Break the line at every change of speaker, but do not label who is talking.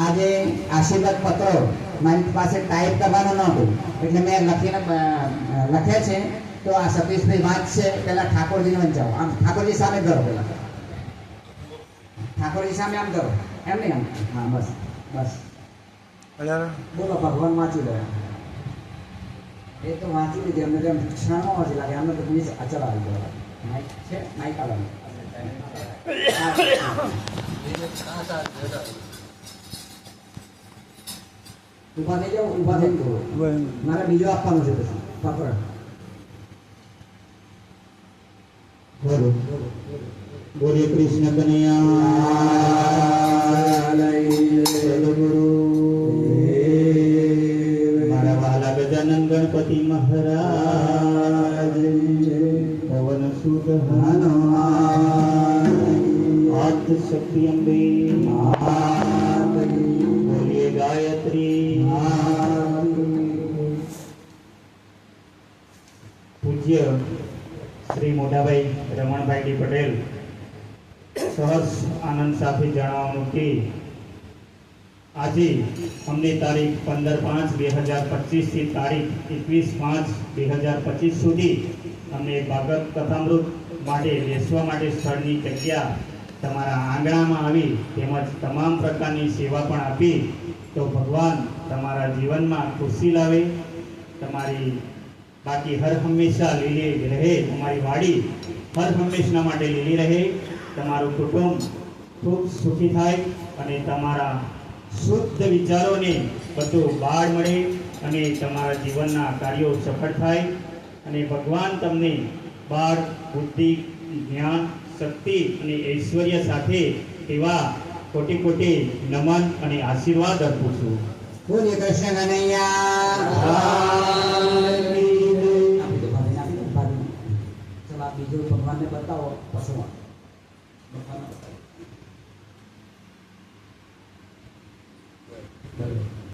આજે આશીર્વાદ પત્રો મારી પાસે ટાઈપ કરવાનો નહોતો એટલે મેં લખીને લખ્યા છે. તો આ સતીશભાઈ છે પેલા ઠાકોરજીને વંચાવો. આમ ઠાકોરજી સામે કરો પેલા ઠાકોરજી સામે આમ કરો. એમ નહીં આમ? હા બસ બસ. બોલો ભગવાન વાંચી લો. એ તો વાંચી લીધી. અમને જેમ ક્ષણમાં વાંચી લાગે. અમને તો પ્લીઝ અચલ આવી ગયો. માઇક છે? માઇક આવવાનું ઊભા થઈ જાઓ ઊભા થઈને કરો મારે બીજો આપવાનો છે પછી પકડ. બોલો બોલીએ કૃષ્ણ કનૈયા. મારા વાલા ગજાનંદ ગણપતિ મહારાજ. પવન સુત હાથ શક્તિ અંબે. પૂજ્ય શ્રી મોટાભાઈ રમણભાઈ પટેલ સહર્ષ આનંદ સાથે જણાવવાનું કે આજે અમને તારીખ પંદર પાંચ બે હજાર પચીસથી તારીખ એકવીસ પાંચ બે હજાર પચીસ સુધી અમને ભાગવત કથામૃત માટે બેસવા માટે સ્થળની જગ્યા તમારા આંગણામાં આવી તેમજ તમામ પ્રકારની સેવા પણ આપી તો ભગવાન તમારા જીવનમાં ખુશી લાવે, તમારી બાકી હર હંમેશા લીલી રહે તમારી વાડી. હર હંમેશના માટે લીલી રહે. તમારું કુટુંબ ખૂબ સુખી થાય અને તમારા શુદ્ધ વિચારોને બધું બાળ મળે અને તમારા જીવનના કાર્યો સફળ થાય. અને ભગવાન તમને બાળ, બુદ્ધિ, જ્ઞાન, શક્તિ અને ઐશ્વર્ય સાથે એવા કોટી કોટી નમન અને આશીર્વાદ અર્પું છું. બોલીએ Krishna ijo pemandai batawa semua.